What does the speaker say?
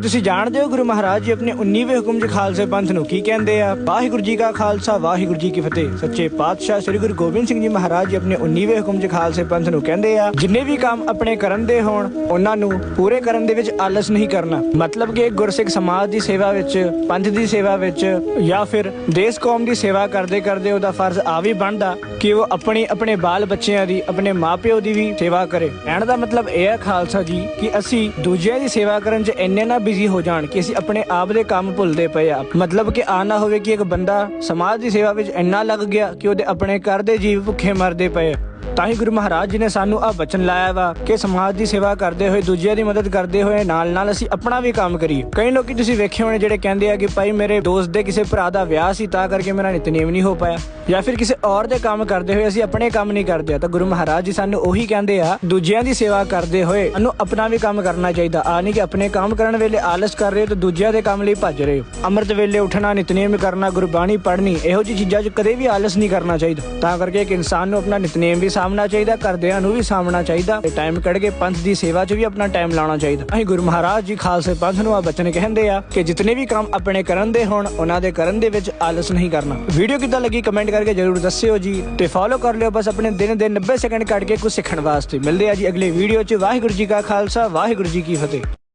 ਤੁਸੀਂ ਜਾਣਦੇ ਹੋ ਗੁਰੂ ਮਹਾਰਾਜ ਜੀ ਆਪਣੇ 19ਵੇਂ ਹੁਕਮ 'ਚ ਖਾਲਸੇ ਪੰਥ ਨੂੰ ਕੀ ਕਹਿੰਦੇ ਆ? ਵਾਹਿਗੁਰੂ ਜੀ ਕਾ ਖਾਲਸਾ, ਵਾਹਿਗੁਰੂ ਜੀ ਕੀ ਫਤਿਹ। ਸੱਚੇ ਪਾਤਸ਼ਾਹ ਸ੍ਰੀ ਗੁਰੂ ਗੋਬਿੰਦ ਸਿੰਘ ਜੀ ਮਹਾਰਾਜ ਜੀ ਆਪਣੇ 19ਵੇਂ ਹੁਕਮ 'ਚ ਖਾਲਸੇ ਪੰਥ ਨੂੰ ਕਹਿੰਦੇ ਆ, ਜਿੰਨੇ ਵੀ ਕੰਮ ਆਪਣੇ ਕਰਨ ਦੇ ਹੋਣ, ਉਹਨਾਂ ਨੂੰ ਪੂਰੇ ਕਰਨ ਦੇ ਵਿੱਚ ਆਲਸ ਨਹੀਂ ਕਰਨਾ। ਮਤਲਬ ਕਿ ਗੁਰਸਿੱਖ ਸਮਾਜ ਦੀ ਸੇਵਾ ਵਿੱਚ, ਪੰਥ ਦੀ ਸੇਵਾ ਵਿੱਚ ਜਾਂ ਫਿਰ ਦੇਸ਼ ਕੌਮ ਦੀ ਸੇਵਾ ਕਰਦੇ ਕਰਦੇ ਉਹਦਾ ਫਰਜ਼ ਆ ਵੀ ਬਣਦਾ ਕਿ ਉਹ ਆਪਣੀ, ਆਪਣੇ ਬਾਲ ਬੱਚਿਆਂ ਦੀ, ਆਪਣੇ ਮਾਪਿਓ ਦੀ ਵੀ ਸੇਵਾ ਕਰੇ। ਕਹਿਣ ਦਾ ਮਤਲਬ ਇਹ ਹੈ ਖਾਲਸਾ ਜੀ ਕਿ ਅਸੀਂ ਦੂਜਿਆਂ ਦੀ ਸੇਵਾ ਕਰਨ 'ਚ ਇੰਨੇ ਨਾ ਬਿਜ਼ੀ ਹੋ ਜਾਣ ਕਿ ਅਸੀਂ ਆਪਣੇ ਆਪ ਦੇ ਕੰਮ ਭੁੱਲਦੇ ਪਏ ਆ। ਮਤਲਬ ਕਿ ਆ ਨਾ ਹੋਵੇ ਕਿ ਇੱਕ ਬੰਦਾ ਸਮਾਜ ਦੀ ਸੇਵਾ ਵਿੱਚ ਇੰਨਾ ਲੱਗ ਗਿਆ ਕਿ ਉਹਦੇ ਆਪਣੇ ਘਰ ਦੇ ਜੀਵ ਭੁੱਖੇ ਮਰਦੇ ਪਏ। ਤਾਂ ਹੀ ਗੁਰੂ ਮਹਾਰਾਜ ਜੀ ਨੇ ਸਾਨੂੰ ਆ ਬਚਨ ਲਾਇਆ ਵਾ ਕਿ ਸਮਾਜ ਦੀ ਸੇਵਾ ਕਰਦੇ ਹੋਏ ਦੂਜਿਆਂ ਦੀ ਮਦਦ ਕਰਦੇ ਹੋਏ ਨਾਲ ਨਾਲ ਅਸੀਂ ਆਪਣਾ ਵੀ ਕੰਮ ਕਰੀਏ। ਕਈ ਲੋਕੀ ਤੁਸੀਂ ਵੇਖੇ ਹੋਣੇ ਜਿਹੜੇ ਕਹਿੰਦੇ ਆ ਕਿ ਭਾਈ ਮੇਰੇ ਦੋਸਤ ਦੇ ਕਿਸੇ ਭਰਾ ਦਾ ਵਿਆਹ ਸੀ ਤਾਂ ਕਰਕੇ ਮੇਰਾ ਨਿਤਨੇਮ ਨਹੀਂ ਹੋ ਪਾਇਆ। ਜਾਂ ਫਿਰ ਕਿਸੇ ਔਰ ਦੇ ਕੰਮ ਕਰਦੇ ਹੋਏ ਅਸੀਂ ਆਪਣੇ ਕੰਮ ਨਹੀਂ ਕਰਦੇ ਤਾਂ ਗੁਰੂ ਮਹਾਰਾਜ ਜੀ ਸਾਨੂੰ ਉਹੀ ਕਹਿੰਦੇ ਆ, ਦੂਜਿਆਂ ਦੀ ਸੇਵਾ ਕਰਦੇ ਹੋਏ ਸਾਨੂੰ ਆਪਣਾ ਵੀ ਕੰਮ ਕਰਨਾ ਚਾਹੀਦਾ। ਆ ਨਹੀਂ ਕਿ ਆਪਣੇ ਕੰਮ ਕਰਨ ਵੇਲੇ ਆਲਸ ਕਰ ਰਹੇ ਹੋ ਤੇ ਦੂਜਿਆਂ ਦੇ ਕੰਮ ਲਈ ਭੱਜ ਰਹੇ ਹੋ। ਅੰਮ੍ਰਿਤ ਵੇਲੇ ਉੱਠਣਾ, ਨਿਤਨੇਮ ਕਰਨਾ, ਗੁਰਬਾਣੀ ਪੜ੍ਹਨੀ, ਇਹੋ ਜਿਹੀ ਚੀਜ਼ਾਂ 'ਚ ਕਦੇ ਵੀ ਆਲਸ ਨਹੀਂ ਕਰਨਾ ਚਾਹੀਦਾ। ਤਾਂ ਕਰਕੇ ਇੱਕ ਇਨਸਾਨ ਨੂੰ ਆਪਣਾ ਨਿਤਨੇਮ ਵੀ ਸਾਂਭ ਸਾਹਮਣਾ ਚਾਹੀਦਾ, ਘਰਦਿਆਂ ਨੂੰ ਵੀ ਸਾਹਮਣਾ ਚਾਹੀਦਾ। ਤੇ ਟਾਈਮ ਕੱਢ ਕੇ ਪੰਥ ਦੀ ਸੇਵਾ 'ਚ ਵੀ ਆਪਣਾ ਟਾਈਮ ਲਾਉਣਾ ਚਾਹੀਦਾ। ਅਸੀਂ ਗੁਰੂ ਮਹਾਰਾਜ ਜੀ, ਖਾਲਸੇ ਪੰਥ ਨੂੰ ਆ ਬਚਨ ਕਹਿੰਦੇ ਆ ਕਿ ਜਿਤਨੇ ਵੀ ਕੰਮ ਆਪਣੇ ਕਰਨ ਦੇ ਹੋਣ, ਉਹਨਾਂ ਦੇ ਕਰਨ ਦੇ ਵਿੱਚ ਆਲਸ ਨਹੀਂ ਕਰਨਾ। ਵੀਡੀਓ ਕਿੱਦਾਂ ਲੱਗੀ ਕਮੈਂਟ ਕਰਕੇ ਜਰੂਰ ਦੱਸਿਓ ਜੀ ਤੇ ਫੋਲੋ ਕਰ ਲਿਓ ਬਸ ਆਪਣੇ ਦਿਨ ਦੇ 90 ਸੈਕਿੰਡ ਕੱਢ ਕੇ ਕੁਝ ਸਿੱਖਣ ਵਾਸਤੇ। ਮਿਲਦੇ ਆ ਜੀ ਅਗਲੇ ਵੀਡੀਓ 'ਚ। ਵਾਹਿਗੁਰੂ ਜੀ ਕਾ ਖਾਲਸਾ, ਵਾਹਿਗੁਰੂ ਜੀ ਕੀ ਫਤਿਹ।